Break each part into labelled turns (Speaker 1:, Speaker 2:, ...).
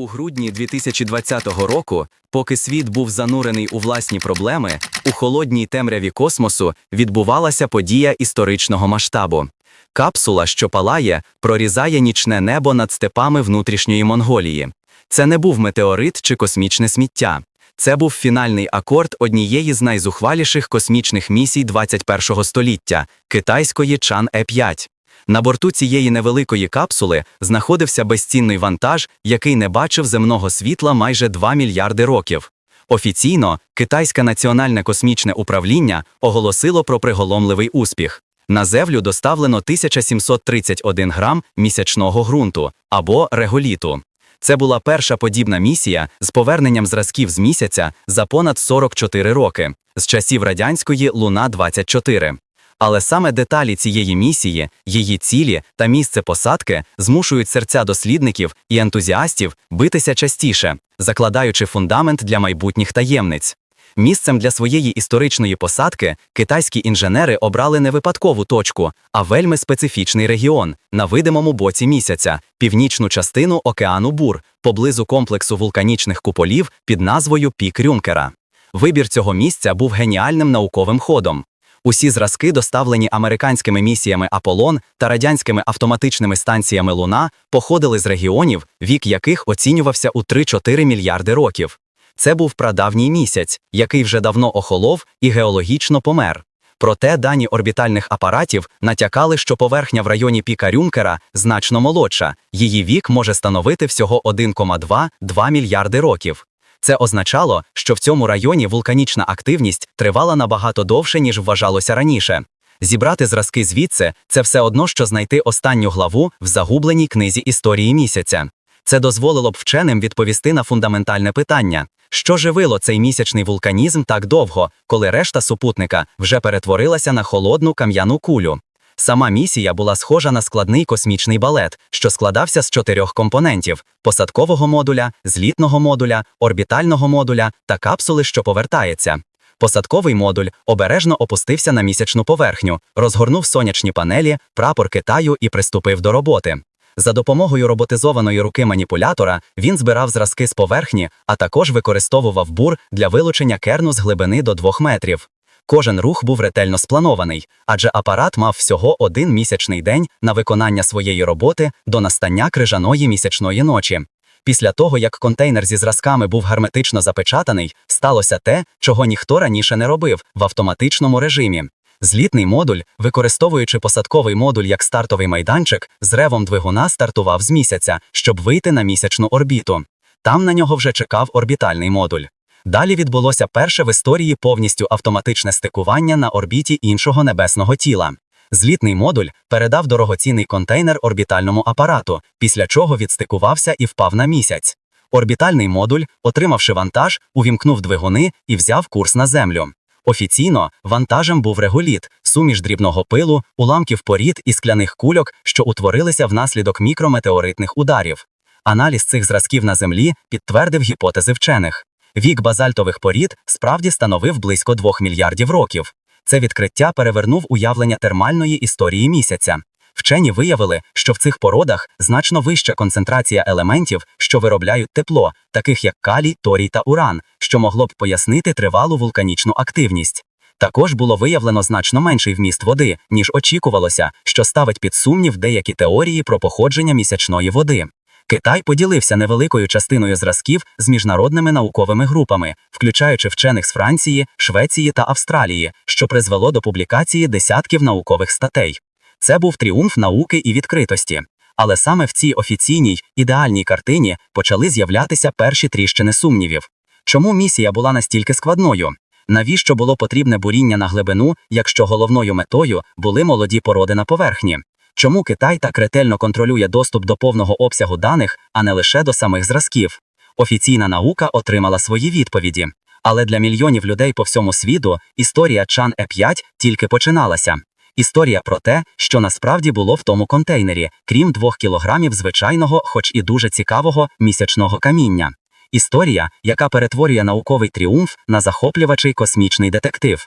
Speaker 1: У грудні 2020 року, поки світ був занурений у власні проблеми, у холодній темряві космосу відбувалася подія історичного масштабу. Капсула, що палає, прорізає нічне небо над степами внутрішньої Монголії. Це не був метеорит чи космічне сміття. Це був фінальний акорд однієї з найзухваліших космічних місій 21-го століття китайської Чан Е5. На борту цієї невеликої капсули знаходився безцінний вантаж, який не бачив земного світла майже 2 мільярди років. Офіційно Китайське національне космічне управління оголосило про приголомливий успіх. На землю доставлено 1731 грам місячного ґрунту або реголіту. Це була перша подібна місія з поверненням зразків з місяця за понад 44 роки, з часів радянської Луна 24. Але саме деталі цієї місії, її цілі та місце посадки змушують серця дослідників і ентузіастів битися частіше, закладаючи фундамент для майбутніх таємниць. Місцем для своєї історичної посадки китайські інженери обрали не випадкову точку, а вельми специфічний регіон на видимому боці місяця, північну частину океану Бур, поблизу комплексу вулканічних куполів під назвою Пік Рюнкера. Вибір цього місця був геніальним науковим ходом. Усі зразки, доставлені американськими місіями Аполлон та радянськими автоматичними станціями Луна, походили з регіонів, вік яких оцінювався у 3-4 мільярди років. Це був прадавній місяць, який вже давно охолов і геологічно помер. Проте дані орбітальних апаратів натякали, що поверхня в районі піка Рюнкера значно молодша, її вік може становити всього 1,2-2 мільярди років. Це означало, що в цьому районі вулканічна активність тривала набагато довше, ніж вважалося раніше. Зібрати зразки звідси це все одно, що знайти останню главу в загубленій книзі історії місяця. Це дозволило б вченим відповісти на фундаментальне питання, що живило цей місячний вулканізм так довго, коли решта супутника вже перетворилася на холодну кам'яну кулю. Сама місія була схожа на складний космічний балет, що складався з чотирьох компонентів: посадкового модуля, злітного модуля, орбітального модуля та капсули, що повертається. Посадковий модуль обережно опустився на місячну поверхню, розгорнув сонячні панелі, прапор Китаю і приступив до роботи. За допомогою роботизованої руки маніпулятора він збирав зразки з поверхні, а також використовував бур для вилучення керну з глибини до 2 метрів. Кожен рух був ретельно спланований, адже апарат мав всього один місячний день на виконання своєї роботи до настання крижаної місячної ночі. Після того, як контейнер зі зразками був герметично запечатаний, сталося те, чого ніхто раніше не робив в автоматичному режимі. Злітний модуль, використовуючи посадковий модуль як стартовий майданчик, з ревом двигуна стартував з місяця, щоб вийти на місячну орбіту. Там на нього вже чекав орбітальний модуль. Далі відбулося перше в історії повністю автоматичне стикування на орбіті іншого небесного тіла. Злітний модуль передав дорогоцінний контейнер орбітальному апарату, після чого відстикувався і впав на місяць. Орбітальний модуль, отримавши вантаж, увімкнув двигуни і взяв курс на землю. Офіційно вантажем був реголіт, суміш дрібного пилу, уламків порід і скляних кульок, що утворилися внаслідок мікрометеоритних ударів. Аналіз цих зразків на землі підтвердив гіпотези вчених. Вік базальтових порід справді становив близько 2 мільярдів років. Це відкриття перевернув уявлення термальної історії місяця. Вчені виявили, що в цих породах значно вища концентрація елементів, що виробляють тепло, таких як калій, торій та уран, що могло б пояснити тривалу вулканічну активність. Також було виявлено значно менший вміст води, ніж очікувалося, що ставить під сумнів деякі теорії про походження місячної води. Китай поділився невеликою частиною зразків з міжнародними науковими групами, включаючи вчених з Франції, Швеції та Австралії, що призвело до публікації десятків наукових статей. Це був тріумф науки і відкритості. Але саме в цій офіційній ідеальній картині почали з'являтися перші тріщини сумнівів. Чому місія була настільки складною? Навіщо було потрібне буріння на глибину, якщо головною метою були молоді породи на поверхні? Чому Китай так ретельно контролює доступ до повного обсягу даних, а не лише до самих зразків? Офіційна наука отримала свої відповіді. Але для мільйонів людей по всьому світу історія Чан Е5 тільки починалася. Історія про те, що насправді було в тому контейнері, крім двох кілограмів звичайного, хоч і дуже цікавого місячного каміння. Історія, яка перетворює науковий тріумф на захоплювачий космічний детектив.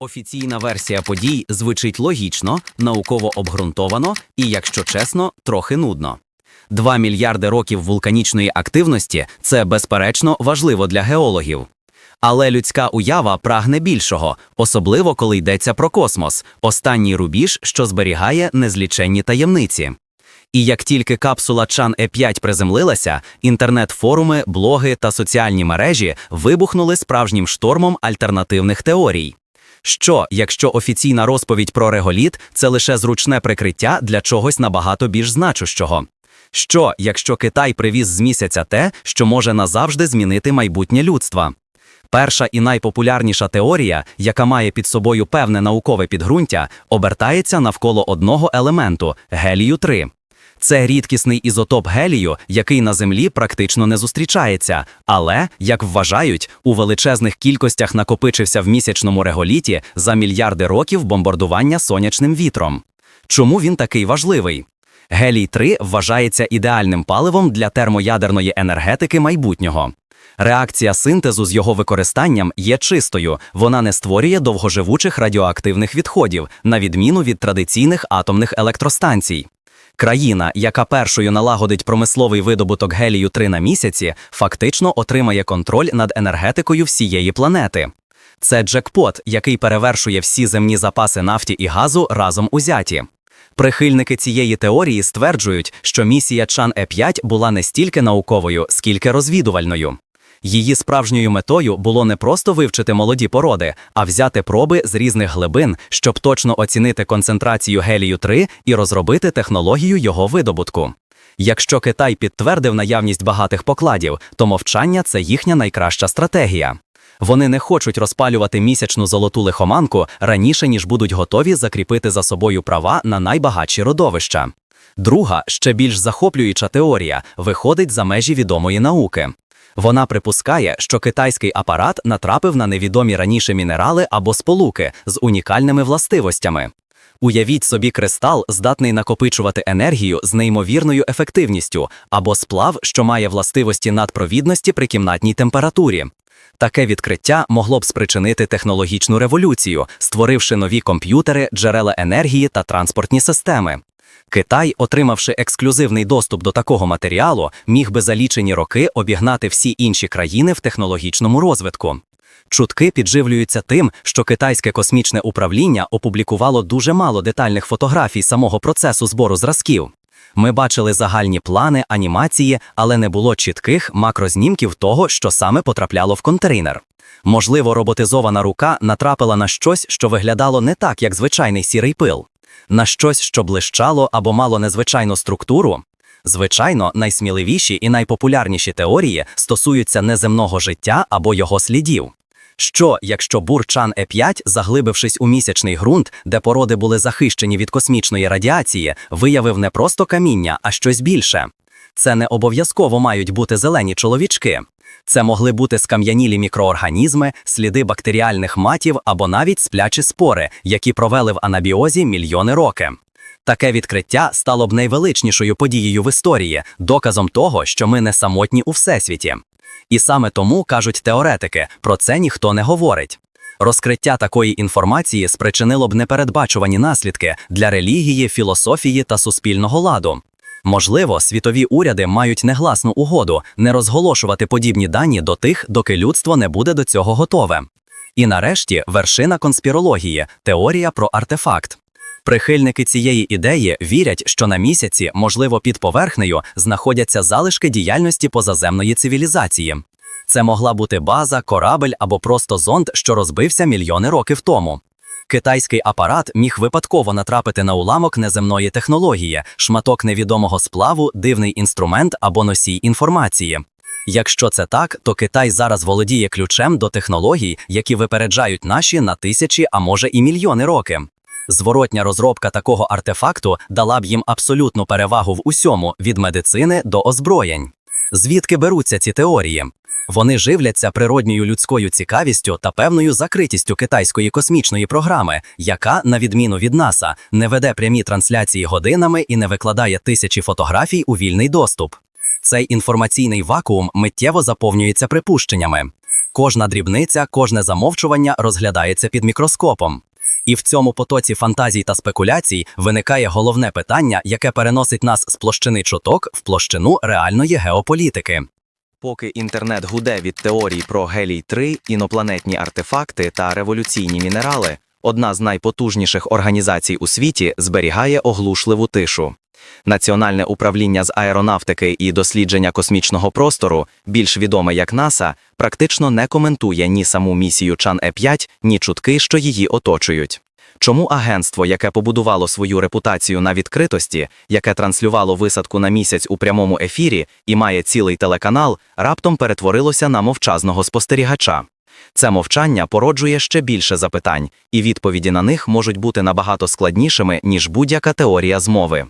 Speaker 1: Офіційна версія подій звучить логічно, науково обґрунтовано і, якщо чесно, трохи нудно. Два мільярди років вулканічної активності це безперечно важливо для геологів. Але людська уява прагне більшого, особливо коли йдеться про космос, останній рубіж, що зберігає незліченні таємниці. І як тільки капсула Чан Е5 приземлилася, інтернет-форуми, блоги та соціальні мережі вибухнули справжнім штормом альтернативних теорій. Що, якщо офіційна розповідь про реголіт це лише зручне прикриття для чогось набагато більш значущого? Що, якщо Китай привіз з місяця те, що може назавжди змінити майбутнє людства? Перша і найпопулярніша теорія, яка має під собою певне наукове підґрунтя, обертається навколо одного елементу гелію 3 Це рідкісний ізотоп гелію, який на Землі практично не зустрічається, але, як вважають, у величезних кількостях накопичився в місячному реголіті за мільярди років бомбардування сонячним вітром. Чому він такий важливий? Гелій 3 вважається ідеальним паливом для термоядерної енергетики майбутнього. Реакція синтезу з його використанням є чистою, вона не створює довгоживучих радіоактивних відходів, на відміну від традиційних атомних електростанцій. Країна, яка першою налагодить промисловий видобуток гелію 3 на місяці, фактично отримає контроль над енергетикою всієї планети. Це джекпот, який перевершує всі земні запаси нафті і газу разом узяті. Прихильники цієї теорії стверджують, що місія Чан Е5 була не стільки науковою, скільки розвідувальною. Її справжньою метою було не просто вивчити молоді породи, а взяти проби з різних глибин, щоб точно оцінити концентрацію гелію 3 і розробити технологію його видобутку. Якщо Китай підтвердив наявність багатих покладів, то мовчання це їхня найкраща стратегія. Вони не хочуть розпалювати місячну золоту лихоманку раніше, ніж будуть готові закріпити за собою права на найбагатші родовища. Друга, ще більш захоплююча теорія, виходить за межі відомої науки. Вона припускає, що китайський апарат натрапив на невідомі раніше мінерали або сполуки з унікальними властивостями. Уявіть собі кристал, здатний накопичувати енергію з неймовірною ефективністю, або сплав, що має властивості надпровідності при кімнатній температурі. Таке відкриття могло б спричинити технологічну революцію, створивши нові комп'ютери, джерела енергії та транспортні системи. Китай, отримавши ексклюзивний доступ до такого матеріалу, міг би за лічені роки обігнати всі інші країни в технологічному розвитку. Чутки підживлюються тим, що китайське космічне управління опублікувало дуже мало детальних фотографій самого процесу збору зразків. Ми бачили загальні плани, анімації, але не було чітких макрознімків того, що саме потрапляло в контейнер. Можливо, роботизована рука натрапила на щось, що виглядало не так, як звичайний сірий пил, на щось, що блищало або мало незвичайну структуру. Звичайно, найсміливіші і найпопулярніші теорії стосуються неземного життя або його слідів. Що, якщо Бур-Чан Е5, заглибившись у місячний ґрунт, де породи були захищені від космічної радіації, виявив не просто каміння, а щось більше? Це не обов'язково мають бути зелені чоловічки. Це могли бути скам'янілі мікроорганізми, сліди бактеріальних матів або навіть сплячі спори, які провели в анабіозі мільйони роки. Таке відкриття стало б найвеличнішою подією в історії, доказом того, що ми не самотні у всесвіті. І саме тому кажуть теоретики, про це ніхто не говорить. Розкриття такої інформації спричинило б непередбачувані наслідки для релігії, філософії та суспільного ладу. Можливо, світові уряди мають негласну угоду не розголошувати подібні дані до тих, доки людство не буде до цього готове. І нарешті вершина конспірології теорія про артефакт. Прихильники цієї ідеї вірять, що на місяці, можливо, під поверхнею знаходяться залишки діяльності позаземної цивілізації. Це могла бути база, корабель або просто зонд, що розбився мільйони років тому. Китайський апарат міг випадково натрапити на уламок неземної технології, шматок невідомого сплаву, дивний інструмент або носій інформації. Якщо це так, то Китай зараз володіє ключем до технологій, які випереджають наші на тисячі, а може і мільйони роки. Зворотня розробка такого артефакту дала б їм абсолютну перевагу в усьому від медицини до озброєнь. Звідки беруться ці теорії? Вони живляться природньою людською цікавістю та певною закритістю китайської космічної програми, яка, на відміну від НАСА, не веде прямі трансляції годинами і не викладає тисячі фотографій у вільний доступ. Цей інформаційний вакуум миттєво заповнюється припущеннями. Кожна дрібниця, кожне замовчування розглядається під мікроскопом. І в цьому потоці фантазій та спекуляцій виникає головне питання, яке переносить нас з площини чуток в площину реальної геополітики. Поки інтернет гуде від теорій про гелій 3 інопланетні артефакти та революційні мінерали, одна з найпотужніших організацій у світі зберігає оглушливу тишу. Національне управління з аеронавтики і дослідження космічного простору, більш відоме як НАСА, практично не коментує ні саму місію Чан Е 5 ні чутки, що її оточують. Чому агентство, яке побудувало свою репутацію на відкритості, яке транслювало висадку на місяць у прямому ефірі і має цілий телеканал, раптом перетворилося на мовчазного спостерігача? Це мовчання породжує ще більше запитань, і відповіді на них можуть бути набагато складнішими, ніж будь-яка теорія змови.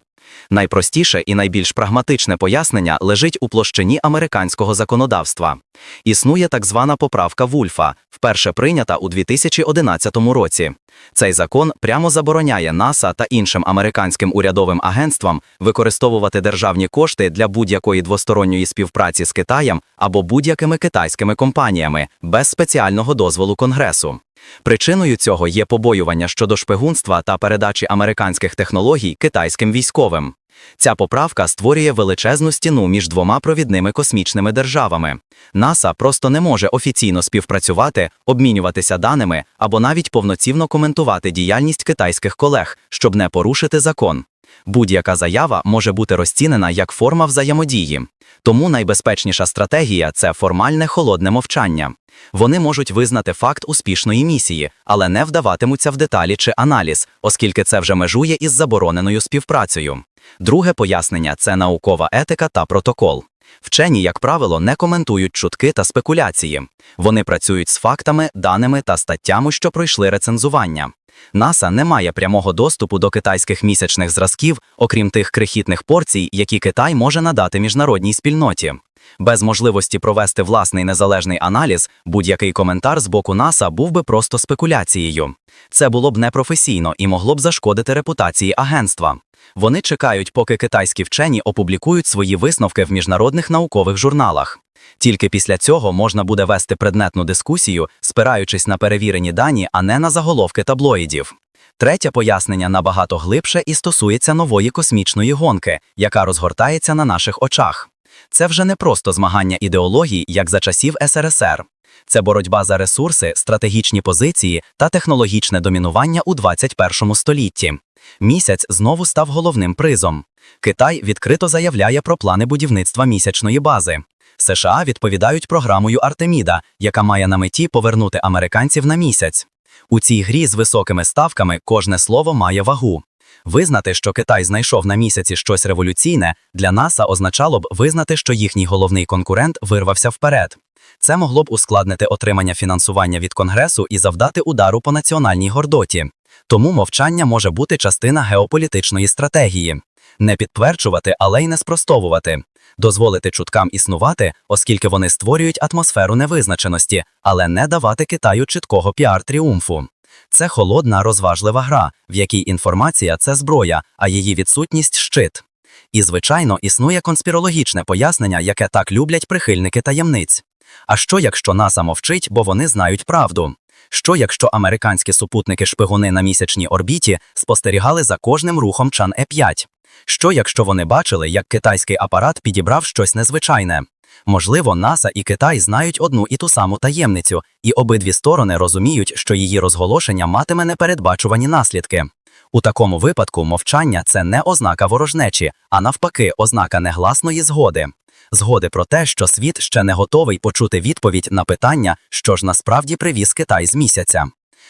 Speaker 1: Найпростіше і найбільш прагматичне пояснення лежить у площині американського законодавства. Існує так звана поправка Вульфа, вперше прийнята у 2011 році. Цей закон прямо забороняє НАСА та іншим американським урядовим агентствам використовувати державні кошти для будь-якої двосторонньої співпраці з Китаєм або будь-якими китайськими компаніями без спеціального дозволу Конгресу. Причиною цього є побоювання щодо шпигунства та передачі американських технологій китайським військовим. Ця поправка створює величезну стіну між двома провідними космічними державами. НАСА просто не може офіційно співпрацювати, обмінюватися даними або навіть повноцінно коментувати діяльність китайських колег, щоб не порушити закон. Будь-яка заява може бути розцінена як форма взаємодії. Тому найбезпечніша стратегія це формальне холодне мовчання. Вони можуть визнати факт успішної місії, але не вдаватимуться в деталі чи аналіз, оскільки це вже межує із забороненою співпрацею. Друге пояснення це наукова етика та протокол. Вчені, як правило, не коментують чутки та спекуляції. Вони працюють з фактами, даними та статтями, що пройшли рецензування. НАСА не має прямого доступу до китайських місячних зразків, окрім тих крихітних порцій, які Китай може надати міжнародній спільноті. Без можливості провести власний незалежний аналіз, будь-який коментар з боку НАСА був би просто спекуляцією. Це було б непрофесійно і могло б зашкодити репутації агентства. Вони чекають, поки китайські вчені опублікують свої висновки в міжнародних наукових журналах. Тільки після цього можна буде вести предметну дискусію, спираючись на перевірені дані, а не на заголовки таблоїдів. Третє пояснення набагато глибше і стосується нової космічної гонки, яка розгортається на наших очах. Це вже не просто змагання ідеологій, як за часів СРСР. Це боротьба за ресурси, стратегічні позиції та технологічне домінування у 21 столітті. Місяць знову став головним призом. Китай відкрито заявляє про плани будівництва місячної бази. США відповідають програмою Артеміда, яка має на меті повернути американців на місяць. У цій грі з високими ставками кожне слово має вагу. Визнати, що Китай знайшов на місяці щось революційне, для НАСА означало б визнати, що їхній головний конкурент вирвався вперед. Це могло б ускладнити отримання фінансування від Конгресу і завдати удару по національній гордоті. Тому мовчання може бути частина геополітичної стратегії. Не підтверджувати, але й не спростовувати. Дозволити чуткам існувати, оскільки вони створюють атмосферу невизначеності, але не давати Китаю чіткого піар-тріумфу. Це холодна, розважлива гра, в якій інформація це зброя, а її відсутність щит. І, звичайно, існує конспірологічне пояснення, яке так люблять прихильники таємниць. А що, якщо НАСА мовчить, бо вони знають правду? Що, якщо американські супутники-шпигуни на місячній орбіті спостерігали за кожним рухом Чан Е5? Що, якщо вони бачили, як китайський апарат підібрав щось незвичайне? Можливо, НАСА і Китай знають одну і ту саму таємницю, і обидві сторони розуміють, що її розголошення матиме непередбачувані наслідки. У такому випадку мовчання це не ознака ворожнечі, а навпаки, ознака негласної згоди. Згоди про те, що світ ще не готовий почути відповідь на питання, що ж насправді привіз Китай з місяця.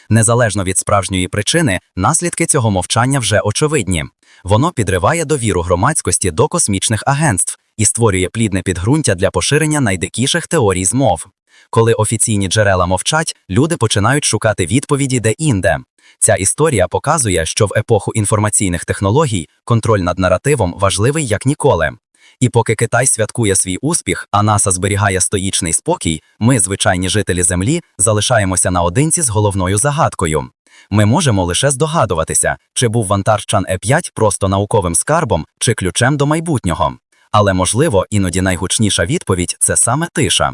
Speaker 1: Незалежно від справжньої причини, наслідки цього мовчання вже очевидні. Воно підриває довіру громадськості до космічних агентств і створює плідне підґрунтя для поширення найдикіших теорій змов. Коли офіційні джерела мовчать, люди починають шукати відповіді де-інде. Ця історія показує, що в епоху інформаційних технологій контроль над наративом важливий як ніколи. І поки Китай святкує свій успіх, а НАСА зберігає стоїчний спокій, ми, звичайні жителі Землі, залишаємося наодинці з головною загадкою. Ми можемо лише здогадуватися, чи був вантаж Чан Е5 просто науковим скарбом чи ключем до майбутнього. Але можливо, іноді найгучніша відповідь це саме тиша.